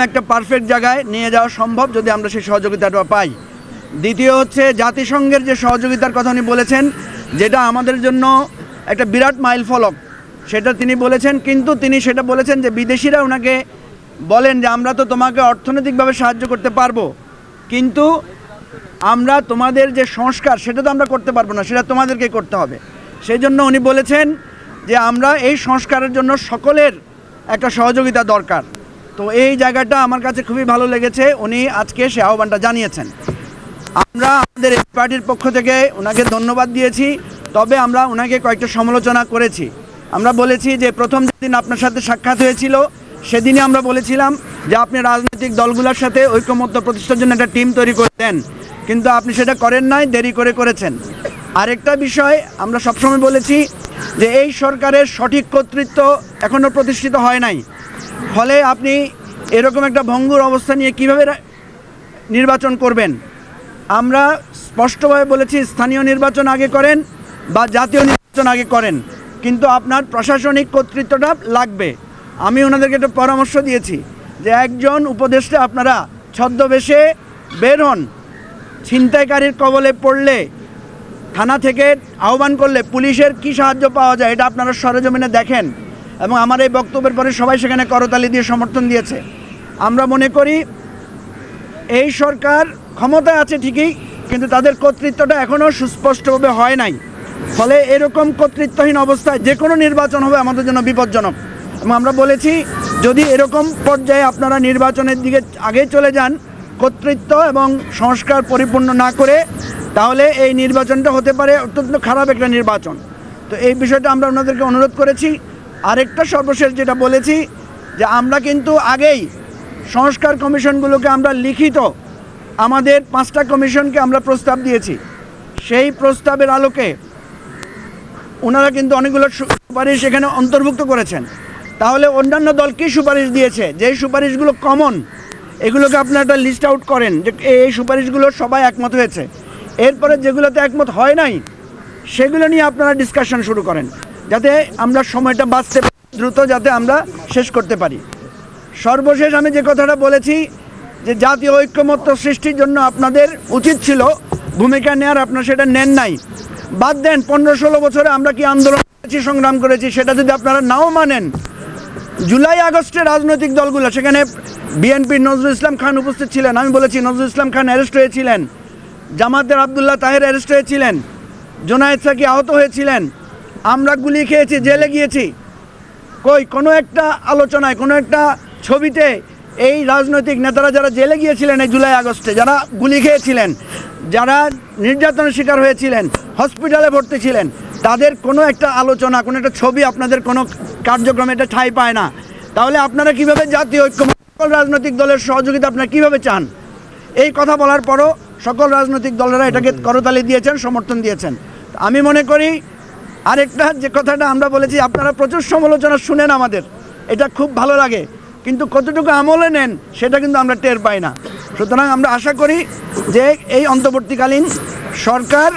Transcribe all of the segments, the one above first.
একটা পারফেক্ট জায়গায় নিয়ে যাওয়া সম্ভব যদি আমরা সেই সহযোগিতাটা পাই। দ্বিতীয় হচ্ছে জাতিসংঘের যে সহযোগিতার কথা উনি বলেছেন, যেটা আমাদের জন্য একটা বিরাট মাইল ফলক, সেটা তিনি বলেছেন। কিন্তু তিনি সেটা বলেছেন যে বিদেশিরা ওনাকে বলেন যে আমরা তো তোমাকে অর্থনৈতিকভাবে সাহায্য করতে পারব, কিন্তু আমরা তোমাদের যে সংস্কার, সেটা তো আমরা করতে পারব না, সেটা তোমাদেরকে করতে হবে। সেই জন্য উনি বলেছেন যে আমরা এই সংস্কারের জন্য সকলের একটা সহযোগিতা দরকার। তো এই জায়গাটা আমার কাছে খুবই ভালো লেগেছে, উনি আজকে সে আহ্বানটা জানিয়েছেন। আমরা আমাদের এই পার্টির পক্ষ থেকে ওনাকে ধন্যবাদ দিয়েছি, তবে আমরা ওনাকে কয়েকটা সমালোচনা করেছি। আমরা বলেছি যে প্রথম যেদিন আপনার সাথে সাক্ষাৎ হয়েছিল, সেদিনই আমরা বলেছিলাম যে আপনি রাজনৈতিক দলগুলোর সাথে ঐক্যমত্য প্রতিষ্ঠার জন্য একটা টিম তৈরি করে দেন, কিন্তু আপনি সেটা করেন নাই, দেরি করে করেছেন। আরেকটা বিষয়, আমরা সবসময় বলেছি যে এই সরকারের সঠিক কর্তৃত্ব এখনও প্রতিষ্ঠিত হয় নাই। ফলে আপনি এরকম একটা ভঙ্গুর অবস্থা নিয়ে কীভাবে নির্বাচন করবেন? আমরা স্পষ্টভাবে বলেছি, স্থানীয় নির্বাচন আগে করেন বা জাতীয় নির্বাচন আগে করেন। কিন্তু আপনার প্রশাসনিক কর্তৃত্বটা লাগবে। আমি ওনাদেরকে একটা পরামর্শ দিয়েছি যে একজন উপদেষ্টা আপনারা ছদ্মবেশে বের হন। ছিনতাইকারীর কবলে পড়লে, থানা থেকে আহ্বান করলে পুলিশের কি সাহায্য পাওয়া যায় এটা আপনারা সরেজমিনে দেখেন। এবং আমার এই বক্তব্যের পরে সবাই সেখানে করতালি দিয়ে সমর্থন দিয়েছে। আমরা মনে করি, এই সরকার ক্ষমতায় আছে ঠিকই, কিন্তু তাদের কর্তৃত্বটা এখনও সুস্পষ্টভাবে হয় নাই। ফলে এরকম কর্তৃত্বহীন অবস্থায় যে কোনো নির্বাচন হবে আমাদের জন্য বিপজ্জনক। এবং আমরা বলেছি, যদি এরকম পর্যায়ে আপনারা নির্বাচনের দিকে আগে চলে যান, কর্তৃত্ব এবং সংস্কার পরিপূর্ণ না করে, তাহলে এই নির্বাচনটা হতে পারে অত্যন্ত খারাপ একটা নির্বাচন। তো এই বিষয়টা আমরা ওনাদেরকে অনুরোধ করেছি। আরেকটা সর্বশেষ যেটা বলেছি, যে আমরা কিন্তু আগেই সংস্কার কমিশনগুলোকে আমরা লিখিত আমাদের পাঁচটা কমিশনকে আমরা প্রস্তাব দিয়েছি। সেই প্রস্তাবের আলোকে ওনারা কিন্তু অনেকগুলো সুপারিশ এখানে অন্তর্ভুক্ত করেছেন। তাহলে অন্যান্য দল কী সুপারিশ দিয়েছে? যেই সুপারিশগুলো কমন এগুলোকে আপনারা একটা লিস্ট আউট করেন যে এই সুপারিশগুলো সবাই একমত হয়েছে। এরপরে যেগুলোতে একমত হয় নাই, সেগুলো নিয়ে আপনারা ডিসকাশন শুরু করেন। যাতে আমরা সময়টা বাঁচতে দ্রুত যাতে আমরা শেষ করতে পারি। সর্বশেষ আমি যে কথাটা বলেছি যে জাতীয় ঐক্যমত্য সৃষ্টির জন্য আপনাদের উচিত ছিল ভূমিকা নেওয়ার আপনারা সেটা নেন নাই। বাদ দেন, পনেরো ষোলো বছরে আমরা কি আন্দোলন করেছি, সংগ্রাম করেছি, সেটা যদি আপনারা নাও মানেন। জুলাই আগস্টে রাজনৈতিক দলগুলো, সেখানে বিএনপির নজরুল ইসলাম খান উপস্থিত ছিলেন। আমি বলেছি, নজরুল ইসলাম খান অ্যারেস্ট হয়েছিলেন। জামাতের আবদুল্লাহ তাহের অ্যারেস্ট হয়েছিলেন। জোনায়েদ সাকি আহত হয়েছিলেন। আমরা গুলি খেয়েছি, জেলে গিয়েছি। কই, কোনো একটা আলোচনায়, কোনো একটা ছবিতে এই রাজনৈতিক নেতারা যারা জেলে গিয়েছিলেন এই জুলাই আগস্টে, যারা গুলি খেয়েছিলেন, যারা নির্যাতনের শিকার হয়েছিলেন, হসপিটালে ভর্তি ছিলেন, তাদের কোনো একটা আলোচনা, কোনো একটা ছবি আপনাদের কোনো কার্যক্রমে এটা ঠাঁই পায় না। তাহলে আপনারা কীভাবে জাতীয় ঐক্য, সকল রাজনৈতিক দলের সহযোগিতা আপনারা কীভাবে চান? এই কথা বলার পরও সকল রাজনৈতিক দলেরা এটাকে করতালি দিয়েছেন, সমর্থন দিয়েছেন। আমি মনে করি আরেকটা যে কথাটা আমরা বলেছি আপনারা প্রচুর সমালোচনা শুনেন আমাদের। এটা খুব ভালো লাগে। কিন্তু কতটুকু আমলে নেন সেটা কিন্তু আমরা টের পাই না। সুতরাং আমরা আশা করি যে এই অন্তর্বর্তীকালীন সরকার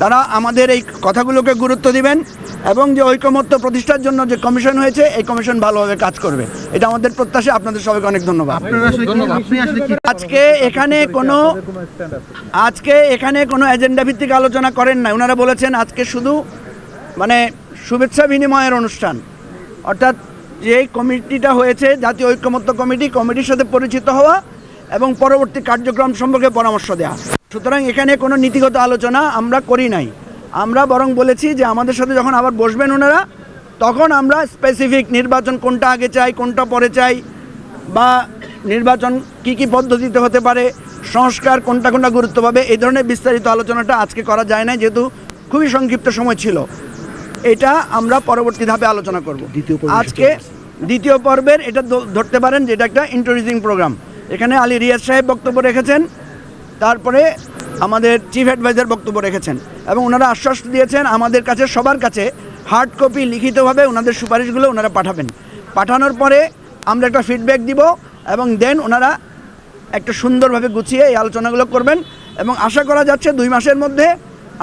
তারা আমাদের এই কথাগুলোকে গুরুত্ব দিবেন এবং যে ঐকমত্য প্রতিষ্ঠার জন্য যে কমিশন হয়েছে এই কমিশন ভালোভাবে কাজ করবে। এটা আমাদের প্রত্যাশা। আপনাদের সবাইকে অনেক ধন্যবাদ। আজকে এখানে কোনো আজকে এখানে কোনো এজেন্ডা ভিত্তিক আলোচনা করেন না ওনারা বলেছেন আজকে শুধু মানে শুভেচ্ছা বিনিময়ের অনুষ্ঠান। অর্থাৎ যে কমিটিটা হয়েছে, জাতীয় ঐক্যমত্য কমিটি, কমিটির সাথে পরিচিত হওয়া এবং পরবর্তী কার্যক্রম সম্পর্কে পরামর্শ দেওয়া সুতরাং এখানে কোনো নীতিগত আলোচনা আমরা করি নাই। আমরা বরং বলেছি যে আমাদের সাথে যখন আবার বসবেন ওনারা, তখন আমরা স্পেসিফিক নির্বাচন কোনটা আগে চাই, কোনটা পরে চাই, বা নির্বাচন কি কি পদ্ধতিতে হতে পারে, সংস্কার কোনটা কোনটা গুরুত্ব পাবে, এই ধরনের বিস্তারিত আলোচনাটা আজকে করা যায় না যেহেতু খুবই সংক্ষিপ্ত সময় ছিল। এটা আমরা পরবর্তী ধাপে আলোচনা করব। দ্বিতীয় আজকে দ্বিতীয় পর্বের এটা ধরতে পারেন যে এটা একটা ইন্ট্রোডিউসিং প্রোগ্রাম এখানে আলী রিয়াজ সাহেব বক্তব্য রেখেছেন তারপরে আমাদের চিফ অ্যাডভাইজার বক্তব্য রেখেছেন এবং ওনারা আশ্বাস দিয়েছেন আমাদের কাছে সবার কাছে হার্ড কপি লিখিতভাবে ওনাদের সুপারিশগুলো ওনারা পাঠাবেন। পাঠানোর পরে আমরা একটা ফিডব্যাক দিব এবং দেন ওনারা একটা সুন্দরভাবে গুছিয়ে এই আলোচনাগুলো করবেন এবং আশা করা যাচ্ছে দুই মাসের মধ্যে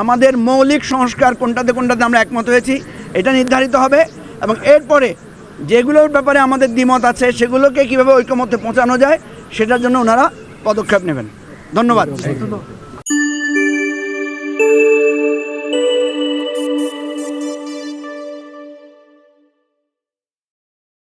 আমাদের মৌলিক সংস্কার কোনটাতে কোনটাতে আমরা একমত হয়েছি, এটা নির্ধারিত হবে এবং এরপরে যেগুলোর ব্যাপারে আমাদের দ্বিমত আছে, সেগুলোকে কীভাবে ঐক্যমতে পৌঁছানো যায়, সেটার জন্য ওনারা পদক্ষেপ নেবেন। ধন্যবাদ।